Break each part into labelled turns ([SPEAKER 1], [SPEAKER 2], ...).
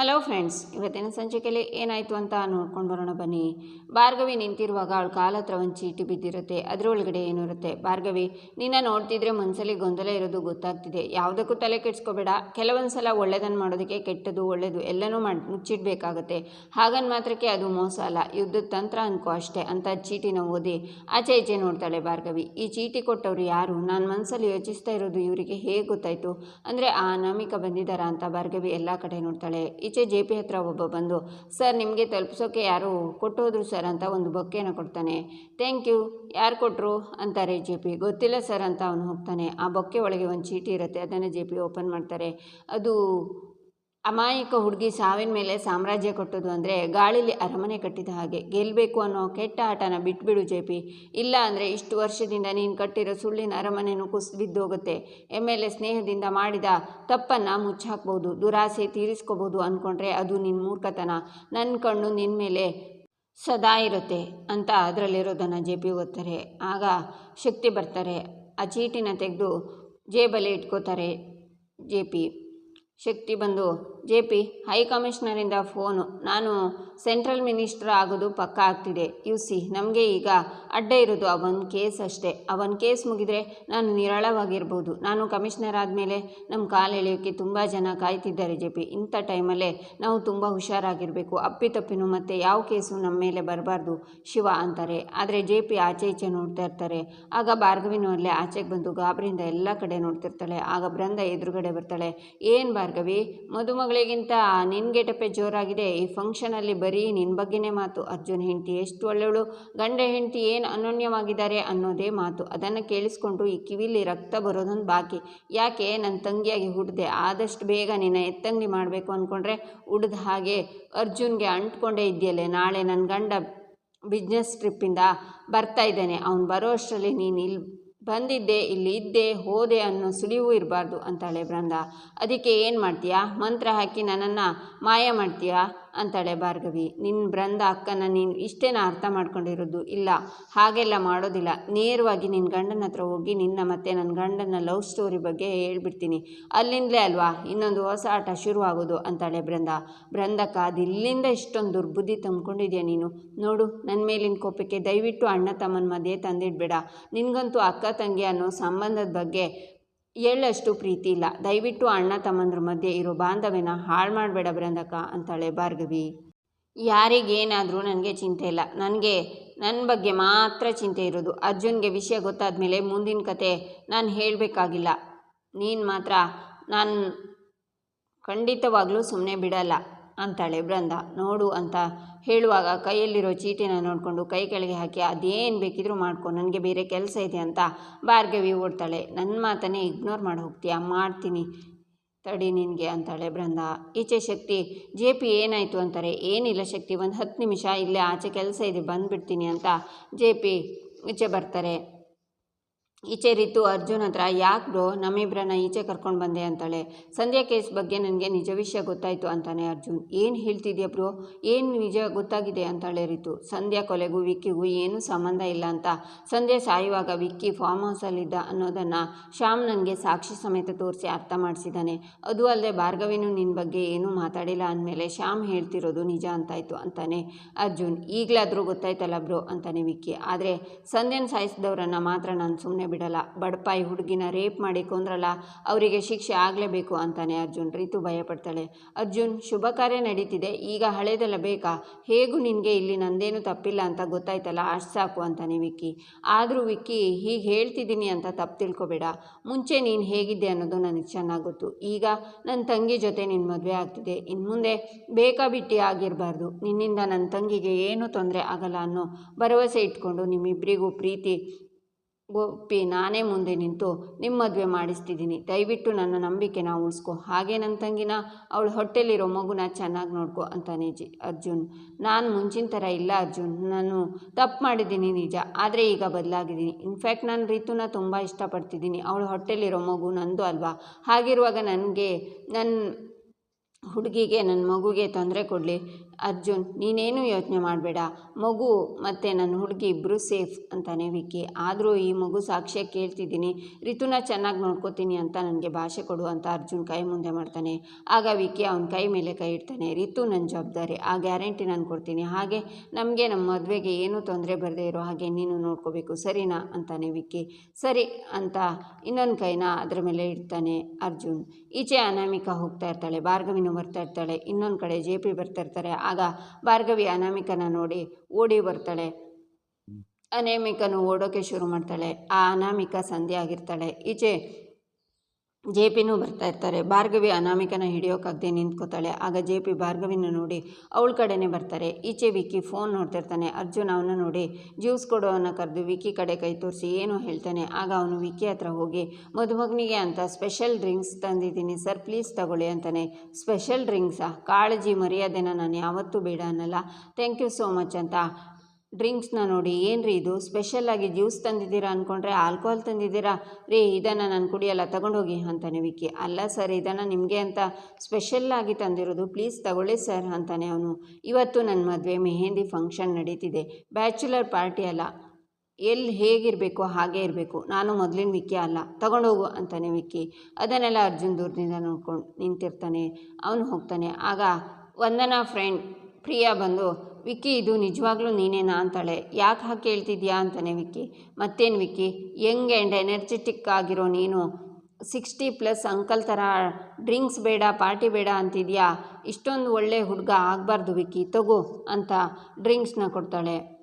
[SPEAKER 1] Hello friends ಇವತ್ತಿನ ಸಂಚಿಕೆಯಲ್ಲಿ ಏನಾಯಿತು ಅಂತ ನೋಡ್ಕೊಂಡು ಬರೋಣ ಬನ್ನಿ. ಭಾರ್ಗವಿ ನಿಂತಿರುವಾಗ ಅವಳ ಕಾಲ ಹತ್ರ ಒಂದು ಚೀಟಿ ಬಿದ್ದಿರುತ್ತೆ ಅದರೊಳಗಡೆ ಏನು ಇರುತ್ತೆ. ಭಾರ್ಗವಿ, ನಿನ್ನ ನೋಡ್ತಿದ್ರೆ ಮನಸ್ಸಲ್ಲಿ ಗೊಂದಲ ಇರೋದು ಗೊತ್ತಾಗ್ತಿದೆ. ಯಾವುದಕ್ಕೂ ತಲೆ ಕೆಡಿಸ್ಕೋಬೇಡ. ಕೆಲವೊಂದು ಸಲ ಒಳ್ಳೇದನ್ನು ಮಾಡೋದಕ್ಕೆ ಕೆಟ್ಟದು ಒಳ್ಳೆಯದು ಎಲ್ಲನೂ ಮಾಡಿ, ಮುಚ್ಚಿಡಬೇಕಾಗತ್ತೆ. ಹಾಗನ್ ಮಾತ್ರಕ್ಕೆ ಅದು ಮೋಸ ಅಲ್ಲ. ಯುದ್ಧದ ತಂತ್ರ ಅನ್ಕೋ ಅಷ್ಟೇ ಅಂತ ಚೀಟಿನ ಓದಿ ಆಚೆ ಈಚೆ ನೋಡ್ತಾಳೆ ಭಾರ್ಗವಿ. ಈ ಚೀಟಿ ಕೊಟ್ಟವರು ಯಾರು? ನಾನು ಮನಸ್ಸಲ್ಲಿ ಯೋಚಿಸ್ತಾ ಇರೋದು ಇವರಿಗೆ ಹೇಗೆ ಗೊತ್ತಾಯಿತು? ಅಂದರೆ ಆ ಅನಾಮಿಕ ಬಂದಿದ್ದಾರಾ ಅಂತ ಭಾರ್ಗವಿ ಎಲ್ಲ ಕಡೆ ನೋಡ್ತಾಳೆ. ಈಚೆ ಜೆ ಪಿ ಹತ್ರ ಒಬ್ಬ ಬಂದು, ಸರ್, ನಿಮಗೆ ತಲುಪಿಸೋಕೆ ಯಾರು ಕೊಟ್ಟೋದ್ರು ಸರ್ ಅಂತ ಒಂದು ಬೊಕ್ಕೆನ ಕೊಡ್ತಾನೆ. ಥ್ಯಾಂಕ್ ಯು, ಯಾರು ಕೊಟ್ಟರು ಅಂತಾರೆ ಜೆ ಪಿ. ಗೊತ್ತಿಲ್ಲ ಸರ್, ಅಂತ ಅವನು ಹೋಗ್ತಾನೆ. ಆ ಬೊಕ್ಕೆ ಒಳಗೆ ಒಂದು ಚೀಟಿ ಇರುತ್ತೆ, ಅದನ್ನು ಜೆ ಪಿ ಓಪನ್ ಮಾಡ್ತಾರೆ. ಅದು ಅಮಾಯಕ ಹುಡುಗಿ ಸಾವಿನ ಮೇಲೆ ಸಾಮ್ರಾಜ್ಯ ಕಟ್ಟೋದು ಅಂದರೆ ಗಾಳಿಲಿ ಅರಮನೆ ಕಟ್ಟಿದ ಹಾಗೆ. ಗೆಲ್ಲಬೇಕು ಅನ್ನೋ ಕೆಟ್ಟ ಆಟನ ಬಿಟ್ಬಿಡು ಜೆ ಪಿ. ಇಲ್ಲ ಅಂದರೆ ಇಷ್ಟು ವರ್ಷದಿಂದ ನೀನು ಕಟ್ಟಿರೋ ಸುಳ್ಳಿನ ಅರಮನೆನೂ ಕುಸ್, ಬಿದ್ದೋಗುತ್ತೆ. ಎಂ ಎಲ್ ಎ ಸ್ನೇಹದಿಂದ ಮಾಡಿದ ತಪ್ಪನ್ನು ಮುಚ್ಚಾಕ್ಬೋದು, ದುರಾಸೆ ತೀರಿಸ್ಕೋಬೋದು ಅಂದ್ಕೊಂಡ್ರೆ ಅದು ನಿನ್ನ ಮೂರ್ಖತನ. ನನ್ನ ಕಣ್ಣು ನಿನ್ನ ಮೇಲೆ ಸದಾ ಇರುತ್ತೆ ಅಂತ ಅದರಲ್ಲಿರೋದನ್ನು ಜೆ ಪಿ ಓದ್ತಾರೆ. ಆಗ ಶಕ್ತಿ ಬರ್ತಾರೆ. ಆ ಚೀಟಿನ ತೆಗೆದು ಜೇಬಲ್ಲಿ ಇಟ್ಕೋತಾರೆ ಜೆ ಪಿ. ಶಕ್ತಿ ಬಂದು ಜೆ ಪಿ ಹೈ ಕಮಿಷನರಿಂದ ಫೋನು. ನಾನು ಸೆಂಟ್ರಲ್ ಮಿನಿಸ್ಟರ್ ಆಗೋದು ಪಕ್ಕ ಆಗ್ತಿದೆ. ಯು ಸಿ, ನಮಗೆ ಈಗ ಅಡ್ಡ ಇರೋದು ಅವನ ಕೇಸ್ ಅಷ್ಟೇ. ಅವನ ಕೇಸ್ ಮುಗಿದರೆ ನಾನು ನಿರಾಳವಾಗಿರ್ಬೋದು. ನಾನು ಕಮಿಷನರ್ ಆದಮೇಲೆ ನಮ್ಮ ಕಾಲು ಎಳೆಯೋಕ್ಕೆ ತುಂಬ ಜನ ಕಾಯ್ತಿದ್ದಾರೆ ಜೆ ಪಿ. ಇಂಥ ಟೈಮಲ್ಲೇ ನಾವು ತುಂಬ ಹುಷಾರಾಗಿರಬೇಕು. ಅಪ್ಪಿತಪ್ಪಿನೂ ಮತ್ತು ಯಾವ ಕೇಸು ನಮ್ಮ ಮೇಲೆ ಬರಬಾರ್ದು ಶಿವ ಅಂತಾರೆ. ಆದರೆ ಜೆ ಪಿ ಆಚೆ ಈಚೆ ನೋಡ್ತಾ ಇರ್ತಾರೆ. ಆಗ ಭಾರ್ಗವಿನೂ ಅಲ್ಲೇ ಆಚೆಗೆ ಬಂದು ಗಾಬರಿಯಿಂದ ಎಲ್ಲ ಕಡೆ ನೋಡ್ತಿರ್ತಾಳೆ. ಆಗ ಬೃಂದ ಎದುರುಗಡೆ ಬರ್ತಾಳೆ. ಏನು ಭಾರ್ಗವಿ? ಮದುಮಗಳಿಗಿಂತ ನಿನ್ನ ಗೆಟಪೆ ಜೋರಾಗಿದೆ. ಈ ಫಂಕ್ಷನಲ್ಲಿ ಬರೀ ನಿನ್ನ ಬಗ್ಗೆನೇ ಮಾತು. ಅರ್ಜುನ್ ಹೆಂಡತಿ ಎಷ್ಟು ಒಳ್ಳೆಯವಳು ಗಂಡ ಹೆಂಡತಿ ಏನು ಅನನ್ಯವಾಗಿದ್ದಾರೆ ಅನ್ನೋದೇ ಮಾತು. ಅದನ್ನು ಕೇಳಿಸ್ಕೊಂಡು ಈ ಕಿವಿಲಿ ರಕ್ತ ಬರೋದೊಂದು ಬಾಕಿ. ಯಾಕೆ ನನ್ನ ತಂಗಿಯಾಗಿ ಹುಟ್ಟಿದೆ ಆದಷ್ಟು ಬೇಗ ನಿನ್ನ ಎತ್ತಂಗಿ ಮಾಡಬೇಕು ಅಂದ್ಕೊಂಡ್ರೆ ಉಡ್ದ ಹಾಗೆ ಅರ್ಜುನ್ಗೆ ಅಂಟ್ಕೊಂಡೇ ಇದೆಯಲ್ಲೇ ನಾಳೆ ನನ್ನ ಗಂಡ ಬಿಸ್ನೆಸ್ ಟ್ರಿಪ್ಪಿಂದ ಬರ್ತಾ ಇದ್ದಾನೆ. ಅವ್ನು ಬರೋ ಅಷ್ಟರಲ್ಲಿ ನೀನು ಇಲ್ಲಿ ಬಂದಿದ್ದೆ, ಇಲ್ಲಿ ಇದ್ದೆ, ಹೋದೆ ಅನ್ನೋ ಸುಳಿವು ಇರಬಾರ್ದು, ಅಂತಾಳೆ ಬೃಂದ ಅದಕ್ಕೆ ಏನು ಮಾಡ್ತೀಯಾ? ಮಂತ್ರ ಹಾಕಿ ನನ್ನನ್ನು ಮಾಯ ಮಾಡ್ತೀಯಾ? ಅಂತಾಳೆ ಭಾರ್ಗವಿ ನಿನ್ನ ಬೃಂದ ಅಕ್ಕನ ನೀನು ಇಷ್ಟೇನ ಅರ್ಥ ಮಾಡ್ಕೊಂಡಿರೋದು? ಇಲ್ಲ, ಹಾಗೆಲ್ಲ ಮಾಡೋದಿಲ್ಲ. ನೇರವಾಗಿ ನಿನ್ನ ಗಂಡನ ಹತ್ರ ಹೋಗಿ ನಿನ್ನ ಮತ್ತು ನನ್ನ ಗಂಡನ ಲವ್ ಸ್ಟೋರಿ ಬಗ್ಗೆ ಹೇಳ್ಬಿಡ್ತೀನಿ. ಅಲ್ಲಿಂದಲೇ ಅಲ್ವಾ? ಇನ್ನೊಂದು ಹೊಸ ಆಟ ಶುರುವಾಗೋದು? ಅಂತಾಳೆ ಬೃಂದ ಬೃಂದಕ್ಕ ಅದಿಲ್ಲಿಂದ ಇಷ್ಟೊಂದು ದುರ್ಬುದ್ಧಿ ತಂದ್ಕೊಂಡಿದ್ಯಾ ನೀನು? ನೋಡು ನನ್ನ ಮೇಲಿನ ಕೋಪಕ್ಕೆ ದಯವಿಟ್ಟು ಅಣ್ಣ ತಮ್ಮನ ಮಧ್ಯೆ ತಂದಿಡ್ಬೇಡ. ನಿನಗಂತೂ ಅಕ್ಕ ತಂಗಿ ಅನ್ನೋ ಸಂಬಂಧದ ಬಗ್ಗೆ ಎಳ್ಳಷ್ಟು ಪ್ರೀತಿ ಇಲ್ಲ. ದಯವಿಟ್ಟು ಅಣ್ಣ ತಮ್ಮಂದ್ರ ಮಧ್ಯೆ ಇರೋ ಬಾಂಧವ್ಯನ ಹಾಳು ಮಾಡಬೇಡ ಬೃಂದಕ್ಕ ಅಂತಾಳೆ ಭಾರ್ಗವಿ. ಯಾರಿಗೇನಾದರೂ ನನಗೆ ಚಿಂತೆ ಇಲ್ಲ. ನನಗೆ ನನ್ನ ಬಗ್ಗೆ ಮಾತ್ರ ಚಿಂತೆ ಇರೋದು. ಅರ್ಜುನ್ಗೆ ವಿಷಯ ಗೊತ್ತಾದ ಮೇಲೆ ಮುಂದಿನ ಕತೆ ನಾನು ಹೇಳಬೇಕಾಗಿಲ್ಲ. ನೀನು ಮಾತ್ರ ನಾನು ಖಂಡಿತವಾಗಲೂ ಸುಮ್ಮನೆ ಬಿಡಲ್ಲ ಅಂತಾಳೆ ಬೃಂದ ನೋಡು ಅಂತ ಹೇಳುವಾಗ ಕೈಯಲ್ಲಿರೋ ಚೀಟಿನ ನೋಡಿಕೊಂಡು ಕೈ ಕೆಳಗೆ ಹಾಕಿ, ಅದೇನು ಬೇಕಿದ್ರೂ ಮಾಡ್ಕೊ, ನನಗೆ ಬೇರೆ ಕೆಲಸ ಇದೆ ಅಂತ ಭಾರ್ಗವಿ ಓಡ್ತಾಳೆ. ನನ್ನ ಮಾತನ್ನೇ ಇಗ್ನೋರ್ ಮಾಡಿ ಹೋಗ್ತೀಯಾ? ಮಾಡ್ತೀನಿ ತಡಿ ನಿನಗೆ ಅಂತಾಳೆ ಬೃಂದ. ಈಚೆ ಶಕ್ತಿ, ಜೆ ಪಿ ಏನಾಯಿತು ಅಂತಾರೆ? ಏನಿಲ್ಲ ಶಕ್ತಿ, ಒಂದು ಹತ್ತು ನಿಮಿಷ, ಇಲ್ಲೇ ಆಚೆ ಕೆಲಸ ಇದೆ, ಬಂದುಬಿಡ್ತೀನಿ ಅಂತ ಜೆ ಪಿ ಈಚೆ ಬರ್ತಾರೆ. ಈಚೆ ರೀತು ಅರ್ಜುನ್ ಹತ್ರ, ಯಾಕೆ ಬ್ರೋ? ನಮ್ಮಿಬ್ಬರನ್ನ ಈಚೆ ಕರ್ಕೊಂಡು ಬಂದೆ ಅಂತಾಳೆ. ಸಂಧ್ಯಾ ಕೇಸ್ ಬಗ್ಗೆ ನನಗೆ ನಿಜ ವಿಷಯ ಗೊತ್ತಾಯಿತು ಅಂತಾನೆ ಅರ್ಜುನ್. ಏನು ಹೇಳ್ತಿದ್ಯಾ ಬ್ರೋ? ಏನು ನಿಜ ಗೊತ್ತಾಗಿದೆ? ಅಂತಾಳೆ ರೀತು. ಸಂಧ್ಯಾ ಕೊಲೆಗೂ ವಿಕ್ಕಿಗೂ ಏನೂ ಸಂಬಂಧ ಇಲ್ಲ ಅಂತ. ಸಂಧ್ಯಾ ಸಾಯುವಾಗ ವಿಕ್ಕಿ ಫಾರ್ಮ್ ಹೌಸಲ್ಲಿದ್ದ ಅನ್ನೋದನ್ನು ಶ್ಯಾಮ್ ನನಗೆ ಸಾಕ್ಷಿ ಸಮೇತ ತೋರಿಸಿ ಅರ್ಥ ಮಾಡಿಸಿದ್ದಾನೆ ಅದು ಅಲ್ಲದೆ ಭಾರ್ಗವಿನೂ ನಿನ್ನ ಬಗ್ಗೆ ಏನೂ ಮಾತಾಡಿಲ್ಲ ಅಂದಮೇಲೆ ಶ್ಯಾಮ್ ಹೇಳ್ತಿರೋದು ನಿಜ ಅಂತಾಯಿತು ಅಂತಾನೆ ಅರ್ಜುನ್. ಈಗಲಾದರೂ ಗೊತ್ತಾಯ್ತಲ್ಲ ಬ್ರೋ? ಅಂತಾನೆ ವಿಕ್ಕಿ. ಆದರೆ ಸಂಧ್ಯನ ಸಾಯಿಸಿದವರನ್ನು ಮಾತ್ರ ನಾನು ಸುಮ್ಮನೆ ಬಿಡಲ್ಲ. ಬಡಪಾಯಿ ಹುಡುಗಿನ ರೇಪ್ ಮಾಡಿ ಕೊಂದ್ರಲ್ಲ, ಅವರಿಗೆ ಶಿಕ್ಷೆ ಆಗಲೇಬೇಕು ಅಂತಾನೆ ಅರ್ಜುನ್. ರೀತು ಭಯಪಡ್ತಾಳೆ. ಅರ್ಜುನ್, ಶುಭ ಕಾರ್ಯ ನಡೀತಿದೆ, ಈಗ ಹಳೇದೆಲ್ಲ ಬೇಕಾ? ಹೇಗೂ ನಿನಗೆ ಇಲ್ಲಿ ನಂದೇನು ತಪ್ಪಿಲ್ಲ ಅಂತ ಗೊತ್ತಾಯ್ತಲ್ಲ? ಅಷ್ಟು ಸಾಕು ಅಂತಾನೆ ವಿಕ್ಕಿ. ಆದರೂ ವಿಕ್ಕಿ, ಹೀಗೆ ಹೇಳ್ತಿದ್ದೀನಿ ಅಂತ ತಪ್ಪು ತಿಳ್ಕೊಬೇಡ. ಮುಂಚೆ ನೀನು ಹೇಗಿದ್ದೆ ಅನ್ನೋದು ನನಗೆ ಚೆನ್ನಾಗಿ ಗೊತ್ತು. ಈಗ ನನ್ನ ತಂಗಿ ಜೊತೆ ನಿನ್ನ ಮದುವೆ ಆಗ್ತಿದೆ. ಇನ್ನು ಮುಂದೆ ಬೇಕಾಬಿಟ್ಟಿ ಆಗಿರಬಾರ್ದು. ನಿನ್ನಿಂದ ನನ್ನ ತಂಗಿಗೆ ಏನೂ ತೊಂದರೆ ಆಗಲ್ಲ ಅನ್ನೋ ಭರವಸೆ ಇಟ್ಕೊಂಡು ನಿಮ್ಮಿಬ್ಬರಿಗೂ ಪ್ರೀತಿ ಒಪ್ಪಿ ನಾನೇ ಮುಂದೆ ನಿಂತು ನಿಮ್ಮ ಮದುವೆ ಮಾಡಿಸ್ತಿದ್ದೀನಿ. ದಯವಿಟ್ಟು ನನ್ನ ನಂಬಿಕೆನ ಉಳಿಸ್ಕೊ. ಹಾಗೆ ನನ್ನ ತಂಗಿನ, ಅವಳ ಹೊಟ್ಟೆಲಿರೋ ಮಗುನ ಚೆನ್ನಾಗಿ ನೋಡ್ಕೊ ಅಂತಾನೆ ಜಿ ಅರ್ಜುನ್, ನಾನು ಮುಂಚಿನ ಥರ ಇಲ್ಲ ಅರ್ಜುನ್. ನಾನು ತಪ್ಪು ಮಾಡಿದ್ದೀನಿ ನಿಜ. ಆದರೆ ಈಗ ಬದಲಾಗಿದ್ದೀನಿ. ಇನ್ಫ್ಯಾಕ್ಟ್ ನಾನು ರೀತುನ ತುಂಬ ಇಷ್ಟಪಡ್ತಿದ್ದೀನಿ. ಅವಳ ಹೊಟ್ಟೆಲಿರೋ ಮಗು ನಂದು ಅಲ್ವಾ? ಹಾಗಿರುವಾಗ ನನಗೆ ನನ್ನ ಹುಡುಗಿಗೆ ನನ್ನ ಮಗುಗೆ ತೊಂದರೆ ಕೊಡಲಿ. ಅರ್ಜುನ್, ನೀನೇನು ಯೋಚನೆ ಮಾಡಬೇಡ. ಮಗು ಮತ್ತು ನನ್ನ ಹುಡುಗಿ ಇಬ್ಬರು ಸೇಫ್ ಅಂತಾನೆ ವಿಕ್ಕಿ. ಆದರೂ ಈ ಮಗು ಸಾಕ್ಷ್ಯ ಕೇಳ್ತಿದ್ದೀನಿ. ಋತುನ ಚೆನ್ನಾಗಿ ನೋಡ್ಕೋತೀನಿ ಅಂತ ನನಗೆ ಭಾಷೆ ಕೊಡು ಅಂತ ಅರ್ಜುನ್ ಕೈ ಮುಂದೆ ಮಾಡ್ತಾನೆ. ಆಗ ವಿಕ್ಕಿ ಅವನ ಕೈ ಮೇಲೆ ಕೈ ಇಡ್ತಾನೆ. ರಿತು ನನ್ನ ಜವಾಬ್ದಾರಿ, ಆ ಗ್ಯಾರಂಟಿ ನಾನು ಕೊಡ್ತೀನಿ. ಹಾಗೆ ನಮಗೆ ನಮ್ಮ ಮದುವೆಗೆ ಏನೂ ತೊಂದರೆ ಬರದೇ ಇರೋ ಹಾಗೆ ನೀನು ನೋಡ್ಕೋಬೇಕು, ಸರಿನಾ? ಅಂತಾನೆ ವಿಕ್ಕಿ. ಸರಿ ಅಂತ ಇನ್ನೊಂದು ಕೈನ ಅದರ ಮೇಲೆ ಇಡ್ತಾನೆ ಅರ್ಜುನ್. ಈಚೆ ಅನಾಮಿಕಾ ಹೋಗ್ತಾ ಇರ್ತಾಳೆ, ಭಾರ್ಗವಿನೂ ಬರ್ತಾ ಇರ್ತಾಳೆ, ಇನ್ನೊಂದು ಕಡೆ ಜೆ ಪಿ ಬರ್ತಾ ಇರ್ತಾರೆ. ಆಗ ಭಾರ್ಗವಿ ಅನಾಮಿಕನ ನೋಡಿ ಓಡಿ ಬರ್ತಾಳೆ. ಅನಾಮಿಕನು ಓಡೋಕೆ ಶುರು ಮಾಡ್ತಾಳೆ. ಆ ಅನಾಮಿಕ ಸಂಧಿ ಆಗಿರ್ತಾಳೆ. ಈಚೆ ಜೆ ಪಿನೂ ಬರ್ತಾ ಇರ್ತಾರೆ. ಭಾರ್ಗವಿ ಅನಾಮಿಕನ ಹಿಡಿಯೋಕ್ಕಾಗದೆ ನಿಂತ್ಕೋತಾಳೆ. ಆಗ ಜೆ ಪಿ ಭಾರ್ಗವಿನ ನೋಡಿ ಅವಳ ಕಡೆನೇ ಬರ್ತಾರೆ. ಈಚೆ ವಿಕ್ಕಿ ಫೋನ್ ನೋಡ್ತಿರ್ತಾನೆ. ಅರ್ಜುನ್ ಅವನ ನೋಡಿ ಜ್ಯೂಸ್ ಕೊಡೋವನ್ನ ಕರೆದು ವಿಕ್ಕಿ ಕಡೆ ಕೈ ತೋರಿಸಿ ಏನು ಹೇಳ್ತಾನೆ. ಆಗ ಅವನು ವಿಕ್ಕಿ ಹತ್ರ ಹೋಗಿ, ಮದುಮಗನಿಗೆ ಅಂತ ಸ್ಪೆಷಲ್ ಡ್ರಿಂಕ್ಸ್ ತಂದಿದ್ದೀನಿ ಸರ್ ಪ್ಲೀಸ್ ತಗೊಳ್ಳಿ ಅಂತಾನೆ. ಸ್ಪೆಷಲ್ ಡ್ರಿಂಕ್ಸಾ ಕಾಳಜಿ ಮರ್ಯಾದೆನ ನಾನು ಯಾವತ್ತೂ ಬೇಡ ಅನ್ನಲ್ಲ. ಥ್ಯಾಂಕ್ ಯು ಸೋ ಮಚ್ ಅಂತ ಡ್ರಿಂಕ್ಸ್ನ ನೋಡಿ, ಏನ್ರಿ ಇದು? ಸ್ಪೆಷಲ್ಲಾಗಿ ಜ್ಯೂಸ್ ತಂದಿದ್ದೀರಾ ಅಂದ್ಕೊಂಡ್ರೆ ಆಲ್ಕೋಹಾಲ್ ತಂದಿದ್ದೀರಾ? ರೀ, ಇದನ್ನು ನಾನು ಕುಡಿಯಲ್ಲ, ತಗೊಂಡೋಗಿ ಅಂತಾನೆ ವಿಕ್ಕಿ. ಅಲ್ಲ ಸರ್, ಇದನ್ನು ನಿಮಗೆ ಅಂತ ಸ್ಪೆಷಲ್ಲಾಗಿ ತಂದಿರೋದು ಪ್ಲೀಸ್ ತಗೊಳ್ಳಿ ಸರ್, ಅಂತಾನೆ ಅವನು. ಇವತ್ತು ನನ್ನ ಮದುವೆ, ಮೆಹೆಂದಿ ಫಂಕ್ಷನ್ ನಡೀತಿದೆ. ಬ್ಯಾಚುಲರ್ ಪಾರ್ಟಿ ಅಲ್ಲ. ಎಲ್ಲಿ ಹೇಗಿರಬೇಕು, ಹಾಗೇ ಇರಬೇಕು. ನಾನು ಮೊದಲಿನ ವಿಕ್ಕಿ ಅಲ್ಲ. ತಗೊಂಡೋಗು, ಅಂತಾನೆ ವಿಕ್ಕಿ. ಅದನ್ನೆಲ್ಲ ಅರ್ಜುನ್ ದೂರದಿಂದ ನೋಡ್ಕೊಂಡು ನಿಂತಿರ್ತಾನೆ. ಅವನು ಹೋಗ್ತಾನೆ. ಆಗ ವಂದನಾ ಫ್ರೆಂಡ್ ಪ್ರಿಯಾ ಬಂದು ವಿಕ್ಕಿ, ಇದು ನಿಜವಾಗ್ಲೂ ನೀನೇನಾ ಅಂತಾಳೆ. ಯಾಕೆ ಹಾಗೆ ಕೇಳ್ತಿದ್ಯಾ ಅಂತಾನೆ ವಿಕ್ಕಿ. ಮತ್ತೇನು ವಿಕ್ಕಿ? ಯಂಗ್ ಆ್ಯಂಡ್ ಎನರ್ಜೆಟಿಕ್ ಆಗಿರೋ ನೀನು? ಸಿಕ್ಸ್ಟಿ ಪ್ಲಸ್ ಅಂಕಲ್ ಥರ ಡ್ರಿಂಕ್ಸ್ ಬೇಡ ಪಾರ್ಟಿ ಬೇಡ ಅಂತಿದ್ಯಾ? ಇಷ್ಟೊಂದು ಒಳ್ಳೆ ಹುಡುಗ ಆಗಬಾರ್ದು ವಿಕ್ಕಿ, ತಗೋ ಅಂತ ಡ್ರಿಂಕ್ಸ್ನ ಕೊಡ್ತಾಳೆ.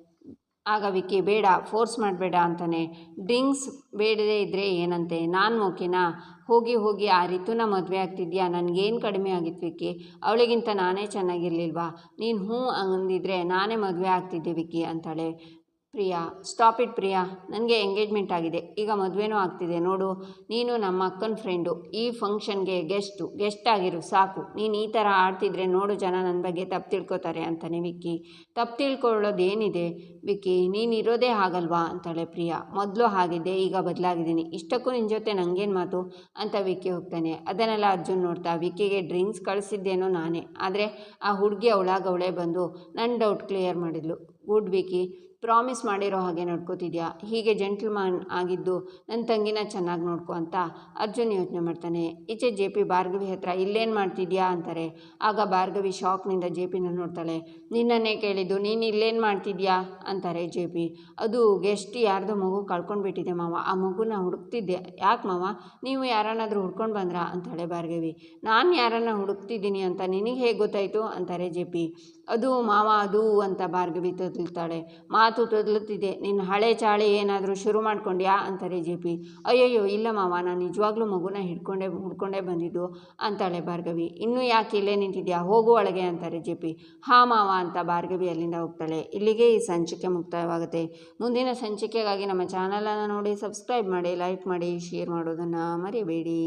[SPEAKER 1] ಆಗ ವಿಕ್ಕಿ ಬೇಡ, ಫೋರ್ಸ್ ಮಾಡಬೇಡ ಅಂತಾನೆ. ಡ್ರಿಂಕ್ಸ್ ಬೇಡದೇ ಇದ್ದರೆ ಏನಂತೆ? ನಾನು ಓಕೆನಾ? ಹೋಗಿ ಹೋಗಿ ಆ ರೀತಿನ ಮದುವೆ ಆಗ್ತಿದ್ಯಾ? ನನಗೇನು ಕಡಿಮೆ ಆಗಿತ್ತು ವಿಕ್ಕಿ? ಅವಳಿಗಿಂತ ನಾನೇ ಚೆನ್ನಾಗಿರ್ಲಿಲ್ವಾ? ನೀನು ಹ್ಞೂ ಅಂದಿದ್ರೆ ನಾನೇ ಮದುವೆ ಆಗ್ತಿದ್ದೆ ವಿಕ್ಕಿ ಅಂತಾಳೆ. ಪ್ರಿಯಾ ಸ್ಟಾಪ್ ಇಟ್ ಪ್ರಿಯಾ, ನನಗೆ ಎಂಗೇಜ್ಮೆಂಟ್ ಆಗಿದೆ. ಈಗ ಮದುವೆನೂ ಆಗ್ತಿದೆ, ನೋಡು. ನೀನು ನಮ್ಮ ಅಕ್ಕನ ಫ್ರೆಂಡು ಈ ಫಂಕ್ಷನ್ಗೆ ಗೆಸ್ಟು ಗೆಸ್ಟ್ ಆಗಿರು, ಸಾಕು. ನೀನು ಈ ಥರ ಆಡ್ತಿದ್ರೆ ನೋಡು ಜನ ನನ್ನ ಬಗ್ಗೆ ತಪ್ಪು ತಿಳ್ಕೊತಾರೆ ಅಂತಾನೆ ವಿಕ್ಕಿ. ತಪ್ಪು ತಿಳ್ಕೊಳ್ಳೋದೇನಿದೆ? ವಿಕ್ಕಿ, ನೀನು ಇರೋದೇ ಹಾಗಲ್ವಾ? ಅಂತಾಳೆ ಪ್ರಿಯಾ. ಮೊದಲು ಹಾಗಿದ್ದೆ, ಈಗ ಬದಲಾಗಿದ್ದೀನಿ. ಇಷ್ಟಕ್ಕೂ ನಿನ್ನ ಜೊತೆ ನನಗೇನು ಮಾತು? ಅಂತ ವಿಕ್ಕಿ ಹೋಗ್ತಾನೆ. ಅದನ್ನೆಲ್ಲ ಅರ್ಜುನ್ ನೋಡ್ತಾ ವಿಕ್ಕಿಗೆ ಡ್ರಿಂಕ್ಸ್ ಕಳಿಸಿದ್ದೇನೋ ನಾನೇ. ಆದರೆ ಆ ಹುಡುಗಿ ಅವಳಾಗವಳೆ ಬಂದು ನನ್ನ ಡೌಟ್ ಕ್ಲಿಯರ್ ಮಾಡಿದ್ಲು. ಗುಡ್ ವಿಕ್ಕಿ. ಪ್ರಾಮಿಸ್ ಮಾಡಿರೋ ಹಾಗೆ ನೋಡ್ಕೋತಿದ್ಯಾ? ಹೀಗೆ ಜೆಂಟ್ಲ್ಮ್ಯಾನ್ ಆಗಿದ್ದು ನನ್ನ ತಂಗಿನ ಚೆನ್ನಾಗಿ ನೋಡ್ಕೊ ಅಂತ ಅರ್ಜುನ್ ಯೋಚನೆ ಮಾಡ್ತಾನೆ. ಈಚೆ ಜೆ ಪಿ ಭಾರ್ಗವಿ ಹತ್ರ ಇಲ್ಲೇನು ಮಾಡ್ತಿದ್ಯಾ ಅಂತಾರೆ. ಆಗ ಭಾರ್ಗವಿ ಶಾಕ್ನಿಂದ ಜೆ ಪಿನ ನೋಡ್ತಾಳೆ. ನಿನ್ನನ್ನೇ ಕೇಳಿದ್ದು ನೀನು ಇಲ್ಲೇನು ಮಾಡ್ತಿದ್ಯಾ? ಅಂತಾರೆ ಜೆ ಪಿ. ಅದು ಗೆಸ್ಟ್ ಯಾರ್ದೋ ಮಗು ಕಳ್ಕೊಂಡ್ಬಿಟ್ಟಿದೆ ಮಾವ. ಆ ಮಗುನ ಹುಡುಕ್ತಿದ್ದೆ. ಯಾಕೆ ಮಾವ? ನೀವು ಯಾರನ್ನಾದರೂ ಹುಡ್ಕೊಂಡು ಬಂದ್ರಾ? ಅಂತಾಳೆ ಭಾರ್ಗವಿ. ನಾನು ಯಾರನ್ನ ಹುಡುಕ್ತಿದ್ದೀನಿ ಅಂತ ನಿನಗೆ ಹೇಗೆ ಗೊತ್ತಾಯಿತು? ಅಂತಾರೆ ಜೆ ಪಿ. ಅದು ಮಾವ, ಅದು ಅಂತ ಭಾರ್ಗವಿ ತೊದಲ್ತಾಳೆ ಮಾತು ತೊದಲುತ್ತಿದೆ. ನಿನ್ನ ಹಳೆ ಚಾಳಿ ಏನಾದರೂ ಶುರು ಮಾಡ್ಕೊಂಡ್ಯಾ? ಅಂತಾರೆ ಜೆ ಪಿ. ಅಯ್ಯಯ್ಯೋ, ಇಲ್ಲ ಮಾವ, ನಾನು ನಿಜವಾಗ್ಲೂ ಮಗುನ ಹಿಡ್ಕೊಂಡೇ, ಹುಡ್ಕೊಂಡೇ ಬಂದಿದ್ದು, ಅಂತಾಳೆ ಭಾರ್ಗವಿ. ಇನ್ನೂ ಯಾಕೆ ಇಲ್ಲೇ ನಿಂತಿದ್ಯಾ? ಹೋಗು ಒಳಗೆ, ಅಂತಾರೆ ಜೆ ಪಿ. ಹಾ ಮಾವ, ಅಂತ ಭಾರ್ಗವಿ ಅಲ್ಲಿಂದ ಹೋಗ್ತಾಳೆ. ಇಲ್ಲಿಗೆ ಈ ಸಂಚಿಕೆ ಮುಕ್ತಾಯವಾಗುತ್ತೆ ಮುಂದಿನ ಸಂಚಿಕೆಗಾಗಿ ನಮ್ಮ ಚಾನಲನ್ನು ನೋಡಿ, ಸಬ್ಸ್ಕ್ರೈಬ್ ಮಾಡಿ, ಲೈಕ್ ಮಾಡಿ, ಶೇರ್ ಮಾಡೋದನ್ನು ಮರಿಬೇಡಿ.